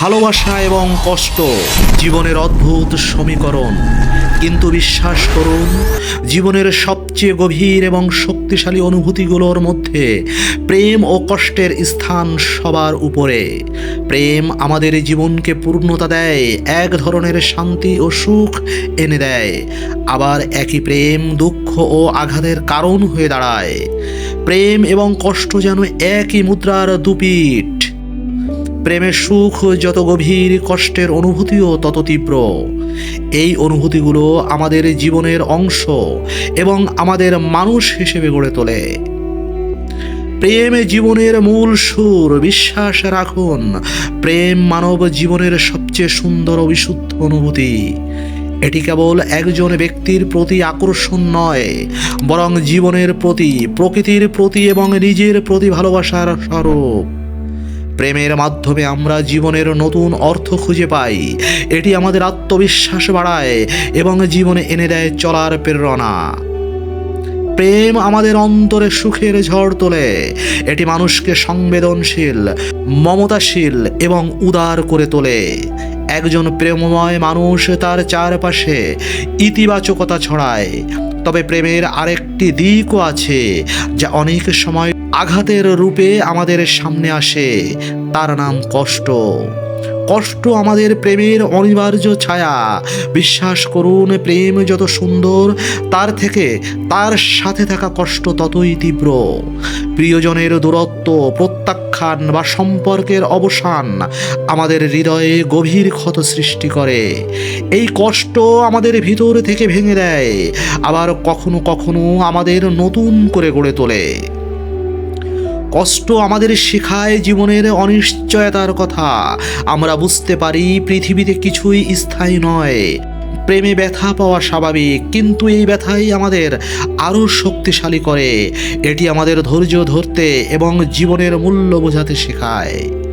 ভালোবাসা এবং কষ্ট জীবনের অদ্ভুত সমীকরণ। কিন্তু বিশ্বাস করুন, জীবনের সবচেয়ে গভীর এবং শক্তিশালী অনুভূতিগুলোর মধ্যে প্রেম ও কষ্টের স্থান সবার উপরে। প্রেম আমাদের জীবনকে পূর্ণতা দেয়, এক ধরনের শান্তি ও সুখ এনে দেয়। আবার একই প্রেম দুঃখ ও আঘাতের কারণ হয়ে দাঁড়ায়। প্রেম এবং কষ্ট যেন একই মুদ্রার দুপিঠ। প্রেমের সুখ যত গভীর, কষ্টের অনুভূতিও তত তীব্র। এই অনুভূতিগুলো আমাদের জীবনের অংশ এবং আমাদের মানুষ হিসেবে গড়ে তোলে। প্রেম জীবনের মূল সুর, বিশ্বাস রাখুন, প্রেম মানব জীবনের সবচেয়ে সুন্দর বিশুদ্ধ অনুভূতি। এটি কেবল একজন ব্যক্তির প্রতি আকর্ষণ নয়, বরং জীবনের প্রতি, প্রকৃতির প্রতি এবং নিজের প্রতি ভালোবাসার স্বরূপ। প্রেমের মাধ্যমে আমরা জীবনের নতুন অর্থ খুঁজে পাই। এটি আমাদের আত্মবিশ্বাস বাড়ায় এবং জীবনে এনে দেয় চলার প্রেরণা। প্রেম আমাদের অন্তরে সুখের ঝড় তোলে। এটি মানুষকে সংবেদনশীল, মমতাশীল এবং উদার করে তোলে। একজন প্রেমময় মানুষ তার চারপাশে ইতিবাচকতা ছড়ায়। তবে প্রেমের আরেকটি দিকও আছে যা অনেক সময় আঘাতের রূপে আমাদের সামনে আসে। তার নাম কষ্ট। কষ্ট আমাদের প্রেমের অনিবার্য ছায়া। বিশ্বাস করুন, প্রেম যত সুন্দর, তার থেকে তার সাথে থাকা কষ্ট ততই তীব্র। প্রিয়জনের দূরত্ব, প্রত্যাখ্যান বা সম্পর্কের অবসান আমাদের হৃদয়ে গভীর ক্ষত সৃষ্টি করে। এই কষ্ট আমাদের ভিতর থেকে ভেঙে দেয়, আবার কখনো কখনো আমাদের নতুন করে গড়ে তোলে। কষ্ট আমাদের শেখায় জীবনের অনিশ্চয়তার কথা। আমরা বুঝতে পারি পৃথিবীতে কিছুই স্থায়ী নয়। প্রেমে ব্যথা পাওয়া স্বাভাবিক, কিন্তু এই ব্যথাই আমাদের আরও শক্তিশালী করে। এটি আমাদের ধৈর্য ধরতে এবং জীবনের মূল্য বোঝাতে শেখায়।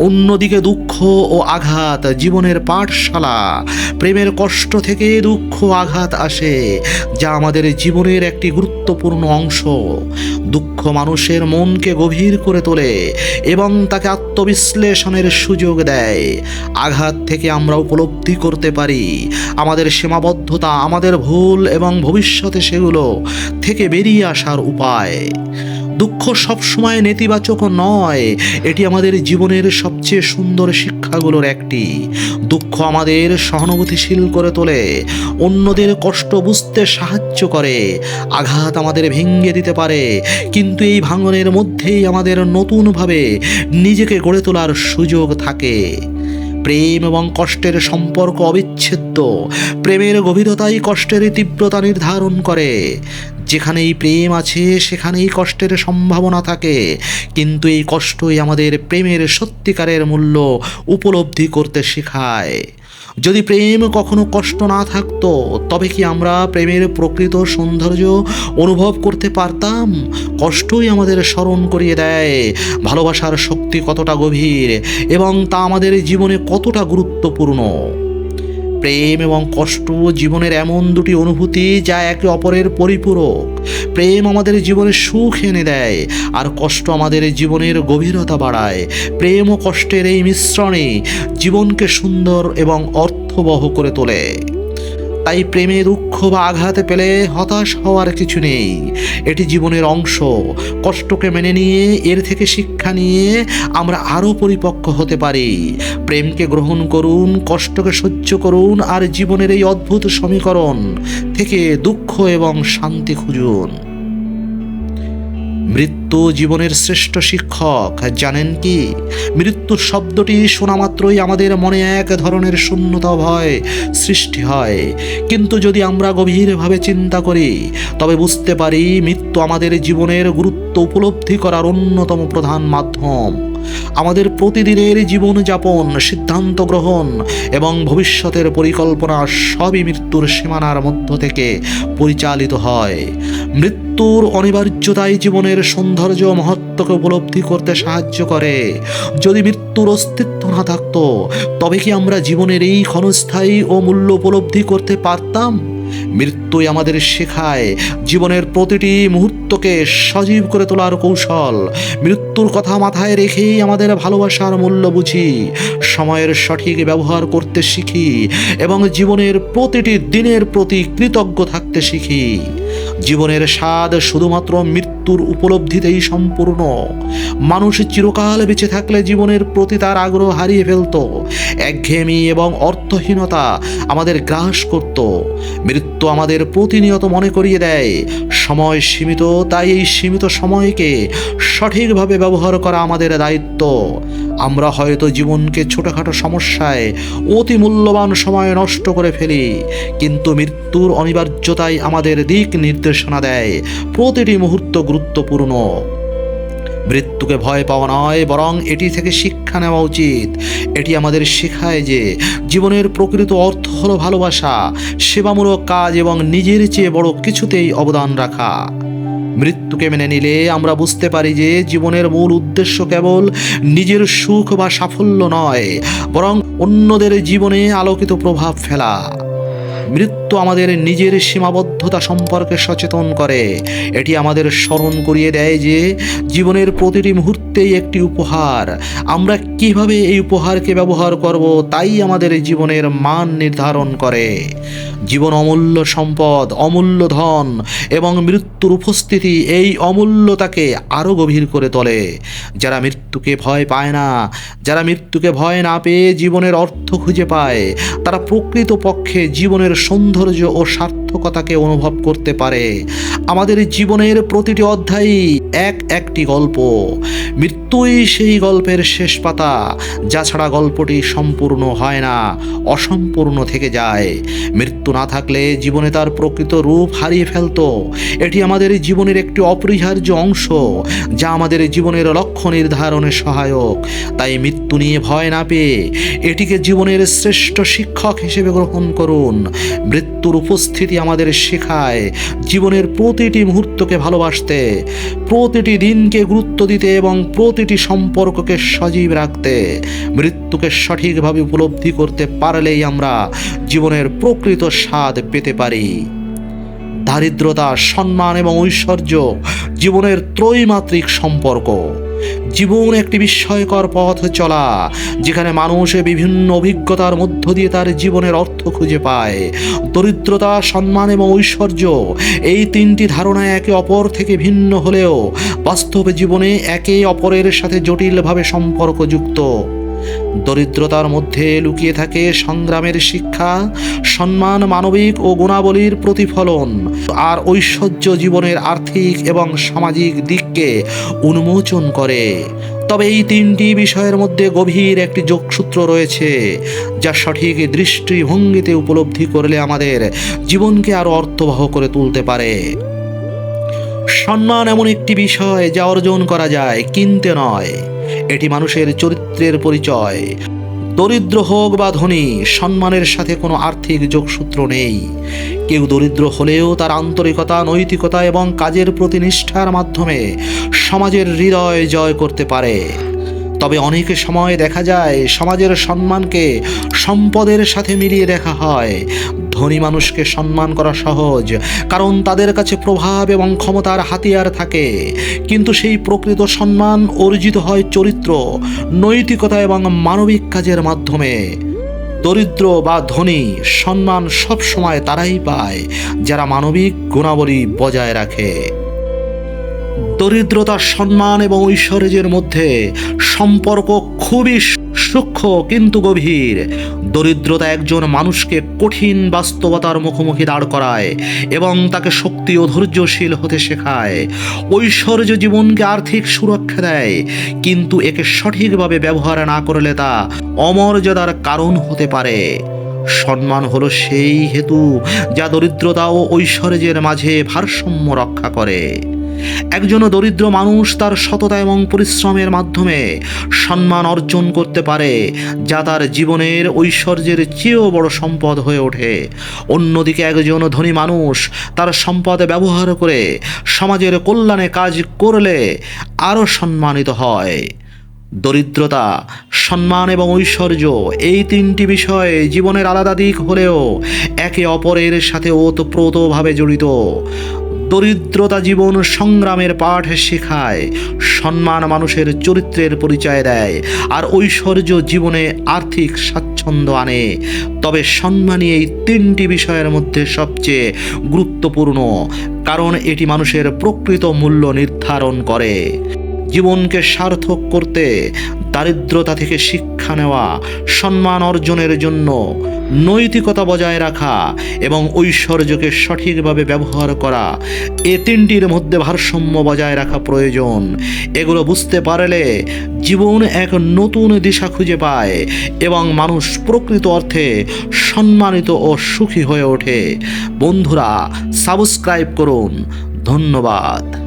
অন্যদিকে দুঃখ ও আঘাত জীবনের পাঠশালা। প্রেমের কষ্ট থেকে দুঃখ আঘাত আসে, যা আমাদের জীবনের একটি গুরুত্বপূর্ণ অংশ। দুঃখ মানুষের মনকে গভীর করে তোলে এবং তাকে আত্মবিশ্লেষণের সুযোগ দেয়। আঘাত থেকে আমরা উপলব্ধি করতে পারি, আমাদের সীমাবদ্ধতা, আমাদের ভুল এবং ভবিষ্যতে সেগুলো থেকে বেরিয়ে আসার উপায়। দুঃখ সবসময় নেতিবাচক নয়। এটি আমাদের জীবনের সবচেয়ে সুন্দর শিক্ষাগুলোর একটি। দুঃখ আমাদের সহানুভূতিশীল করে তোলে, অন্যদের কষ্ট বুঝতে সাহায্য করে, আঘাত আমাদের ভেঙে দিতে পারে। কিন্তু এই ভাঙনের মধ্যেই আমাদের নতুনভাবে নিজেকে গড়ে তোলার সুযোগ থাকে। প্রেম এবং কষ্টের সম্পর্ক অবিচ্ছেদ্য। প্রেমের গভীরতাই কষ্টের তীব্রতা নির্ধারণ করে। যেখানেই প্রেম আছে, সেখানেই কষ্টের সম্ভাবনা থাকে। কিন্তু এই কষ্টই আমাদের প্রেমের সত্যিকারের মূল্য উপলব্ধি করতে শেখায়। যদি প্রেম কখনো কষ্ট না থাকতো, তবে কি আমরা প্রেমের প্রকৃত সৌন্দর্য অনুভব করতে পারতাম? কষ্টই আমাদের স্মরণ করিয়ে দেয়। ভালোবাসার শক্তি কতটা গভীর এবং তা আমাদের জীবনে কতটা গুরুত্বপূর্ণ? প্রেম এবং কষ্ট জীবনের এমন দুটি অনুভূতি যা একে অপরের পরিপূরক। প্রেম আমাদের জীবনে সুখ এনে দেয়, আর কষ্ট আমাদের জীবনের গভীরতা বাড়ায়। প্রেম ও কষ্টের এই মিশ্রণে জীবনকে সুন্দর এবং অর্থবহ করে তোলে। তাই প্রেমে দুঃখ বা আঘাতে পেলে হতাশ হওয়ার কিছু নেই। এটি জীবনের অংশ। কষ্টকে মেনে নিয়ে, এর থেকে শিক্ষা নিয়ে আমরা আরও পরিপক্ক হতে পারি। প্রেমকে গ্রহণ করুন, কষ্টকে সহ্য করুন আর জীবনের এই অদ্ভুত সমীকরণ থেকে দুঃখ এবং শান্তি খুঁজুন। মৃত্যু জীবনের শ্রেষ্ঠ শিক্ষক, জানেন কি? মৃত্যুর শব্দটি শোনা মাত্রই আমাদের মনে এক ধরনের শূন্যতা ভয় সৃষ্টি হয়। কিন্তু যদি আমরা গভীরভাবে চিন্তা করি, তবে বুঝতে পারি মৃত্যু আমাদের জীবনের গুরুত্ব উপলব্ধি করার অন্যতম প্রধান মাধ্যম। আমাদের প্রতিদিনের জীবনযাপন সিদ্ধান্ত গ্রহণ এবং ভবিষ্যতের পরিকল্পনা সবই মৃত্যুর সীমানার মধ্য থেকে পরিচালিত হয়। মৃত্যুর অনিবার্যতাই জীবনের সৌন্দর্য মহত্বকে উপলব্ধি করতে সাহায্য করে। যদি মৃত্যুর অস্তিত্ব না থাকতো, তবে কি আমরা জীবনের এই ক্ষণস্থায়ী ও মূল্য উপলব্ধি করতে পারতাম? মৃত্যুই আমাদের শেখায়। জীবনের প্রতিটি মুহূর্তকে সজীব করে তোলার কৌশল। মৃত্যুর কথা মাথায় রেখেই আমাদের ভালোবাসার মূল্য বুঝি। সময়ের সঠিক ব্যবহার করতে শিখি এবং জীবনের প্রতিটি দিনের প্রতি কৃতজ্ঞ থাকতে শিখি। জীবনের স্বাদ শুধুমাত্র মৃত্যুর উপলব্ধিতেই সম্পূর্ণ। মানুষ চিরকাল বেঁচে থাকলে জীবনের প্রতি তার আগ্রহ হারিয়ে ফেলত, একঘেয়েমি এবং অর্থহীনতা আমাদের গ্রাস করত। মৃত্যু আমাদের প্রতিনিয়ত মনে করিয়ে দেয়, সময় সীমিত, তাই এই সীমিত সময়কে সঠিকভাবে ব্যবহার করা আমাদের দায়িত্ব। আমরা হয়তো জীবনকে ছোটোখাটো সমস্যায়, অতি মূল্যবান সময় নষ্ট করে ফেলি, কিন্তু মৃত্যুর অনিবার্যতাই আমাদের দিক নির্দেশনা দেয়। প্রতিটি মুহূর্ত গুরুত্বপূর্ণ। মৃত্যুকে ভয় পাওয়া নয়, বরং এটি থেকে শিক্ষা নেওয়া উচিত। এটি আমাদের শেখায় যে জীবনের প্রকৃত অর্থ হল ভালোবাসা, সেবামূলক কাজ এবং নিজের চেয়ে বড় কিছুতেই অবদান রাখা। মৃত্যুকে মেনে নিলে আমরা বুঝতে পারি যে জীবনের মূল উদ্দেশ্য কেবল নিজের সুখ বা সাফল্য নয়, বরং অন্যদের জীবনে আলোকিত প্রভাব ফেলা। মৃত্যু আমাদের নিজের সীমাবদ্ধতা সম্পর্কে সচেতন করে। এটি আমাদের স্মরণ করিয়ে দেয় যে, জীবনের প্রতিটি মুহূর্তেই একটি উপহার। আমরা কীভাবে এই উপহারকে ব্যবহার করব তাই আমাদের জীবনের মান নির্ধারণ করে। জীবন অমূল্য সম্পদ, অমূল্য ধন এবং মৃত্যুর উপস্থিতি এই অমূল্যতাকে আরও গভীর করে তোলে। যারা মৃত্যুকে ভয় পায় না, যারা মৃত্যুকে ভয় না পেয়ে জীবনের অর্থ খুঁজে পায়, তারা প্রকৃত পক্ষে জীবনের সৌন্দর্য ও সার্থকতাকে অনুভব করতে পারে। আমাদের জীবনের প্রতিটি অধ্যায়ই এক একটি গল্প। মৃত্যুই সেই গল্পের শেষ পাতা, যা ছাড়া গল্পটি সম্পূর্ণ হয় না, অসম্পূর্ণ থেকে যায়। মৃত্যু না থাকলে জীবনে তার প্রকৃত রূপ হারিয়ে ফেলতো। এটি আমাদের জীবনের একটি অপরিহার্য অংশ, যা আমাদের জীবনের লক্ষ্য নির্ধারণে সহায়ক। তাই মৃত্যু নিয়ে ভয় না পেয়ে এটিকে জীবনের শ্রেষ্ঠ শিক্ষক হিসেবে গ্রহণ করুন। মৃত্যুর উপস্থিতি আমাদের শেখায়, জীবনের প্রতিটি মুহূর্তকে ভালোবাসতে, প্রতিটি দিনকে গুরুত্ব দিতে এবং প্রতিটি সম্পর্ককে সজীব রাখতে, মৃত্যুকে সঠিকভাবে উপলব্ধি করতে পারলেই আমরা জীবনের প্রকৃত স্বাদ পেতে পারি। দারিদ্রতা, সম্মান এবং ঐশ্বর্য, জীবনের ত্রৈমাত্রিক সম্পর্ক। জীবন একটি বিস্ময়কর পথ চলা, যেখানে মানুষ বিভিন্ন অভিজ্ঞতার মধ্য দিয়ে তার জীবনের অর্থ খুঁজে পায়। দরিদ্রতা, সম্মান এবং ঐশ্বর্য, এই তিনটি ধারণা একে অপর থেকে ভিন্ন হলেও বাস্তব জীবনে একে অপরের সাথে জটিলভাবে সম্পর্কযুক্ত। দরিদ্রতার মধ্যে লুকিয়ে থাকে সংগ্রামের শিক্ষা, সম্মান, মানবিক ও গুণাবলীর প্রতিফলন। আর ঐশ্বর্য জীবনের আর্থিক এবং সামাজিক দিককে উন্মোচন করে। তবে এই তিনটি বিষয়ের মধ্যে গভীর একটি যোগসূত্র রয়েছে, যা সঠিক দৃষ্টিভঙ্গিতে উপলব্ধি করলে আমাদের জীবনকে আরও অর্থবহ করে তুলতে পারে। সম্মান এমন একটি বিষয় যা অর্জন করা যায়, কিনতে নয়। এটি মানুষের চরিত্রের পরিচয়। দরিদ্র হোক বা ধনী, সম্মানের সাথে কোনো আর্থিক যোগসূত্র নেই। কেউ দরিদ্র হলেও তার আন্তরিকতা, নৈতিকতা এবং কাজের প্রতি নিষ্ঠার মাধ্যমে সমাজের হৃদয় জয় করতে পারে। তবে অনেক সময় দেখা যায়, সমাজের সম্মানকে সম্পদের সাথে মিলিয়ে দেখা হয়। ধনী মানুষকে সম্মান করা সহজ, কারণ তাদের কাছে প্রভাব এবং ক্ষমতার হাতিয়ার থাকে। কিন্তু সেই প্রকৃত সম্মান অর্জিত হয় চরিত্র, নৈতিকতা এবং মানবিক কাজের মাধ্যমে। দরিদ্র বা ধনী সম্মান সব সময় তারাই পায়, যারা মানবিক গুণাবলী বজায় রাখে। দরিদ্রতা সম্মান এবং ঐশ্বর্যের মধ্যে সম্পর্ক খুবই সূক্ষ্ম কিন্তু গভীর। দরিদ্রতা একজন মানুষকে কঠিন বাস্তবতার মুখোমুখি দাঁড় করায় এবং তাকে শক্তি ও ধৈর্যশীল হতে শেখায়। ঐশ্বর্য জীবনকে আর্থিক সুরক্ষা দেয়, কিন্তু একে সঠিকভাবে ব্যবহার না করলে তা অমর্যাদার কারণ হতে পারে। সম্মান হলো সেই হেতু যা দরিদ্রতা ও ঐশ্বর্যের মাঝে ভারসাম্য রক্ষা করে। একজন দরিদ্র মানুষ তার সততা এবং পরিশ্রমের মাধ্যমে সম্মান অর্জন করতে পারে, যা তার জীবনের ঐশ্বর্যের চেয়েও বড় সম্পদ হয়ে ওঠে। অন্যদিকে একজন ধনী মানুষ তার সম্পদ ব্যবহার করে সমাজের কল্যাণে কাজ করলে আরও সম্মানিত হয়। দরিদ্রতা, সম্মান এবং ঐশ্বর্য এই তিনটি বিষয় জীবনের আলাদা দিক হলেও একে অপরের সাথে ওতপ্রোতভাবে জড়িত। দরিদ্রতা জীবন সংগ্রামের পাঠ শেখায়, সম্মান মানুষের চরিত্রের পরিচয় দেয়, আর ঐশ্বর্য জীবনে আর্থিক স্বাচ্ছন্দ্য আনে। তবে সম্মানই এই তিনটি বিষয়ের মধ্যে সবচেয়ে গুরুত্বপূর্ণ, কারণ এটি মানুষের প্রকৃত মূল্য নির্ধারণ করে। জীবনকে সার্থক করতে, দারিদ্রতা থেকে শিক্ষা নেওয়া, সম্মান অর্জনের জন্য নৈতিকতা বজায় রাখা এবং ঐশ্বর্যকে সঠিকভাবে ব্যবহার করা, এ তিনটির মধ্যে ভারসাম্য বজায় রাখা প্রয়োজন। এগুলো বুঝতে পারলে জীবন এক নতুন দিশা খুঁজে পায় এবং মানুষ প্রকৃত অর্থে সম্মানিত ও সুখী হয়ে ওঠে। বন্ধুরা, সাবস্ক্রাইব করুন। ধন্যবাদ।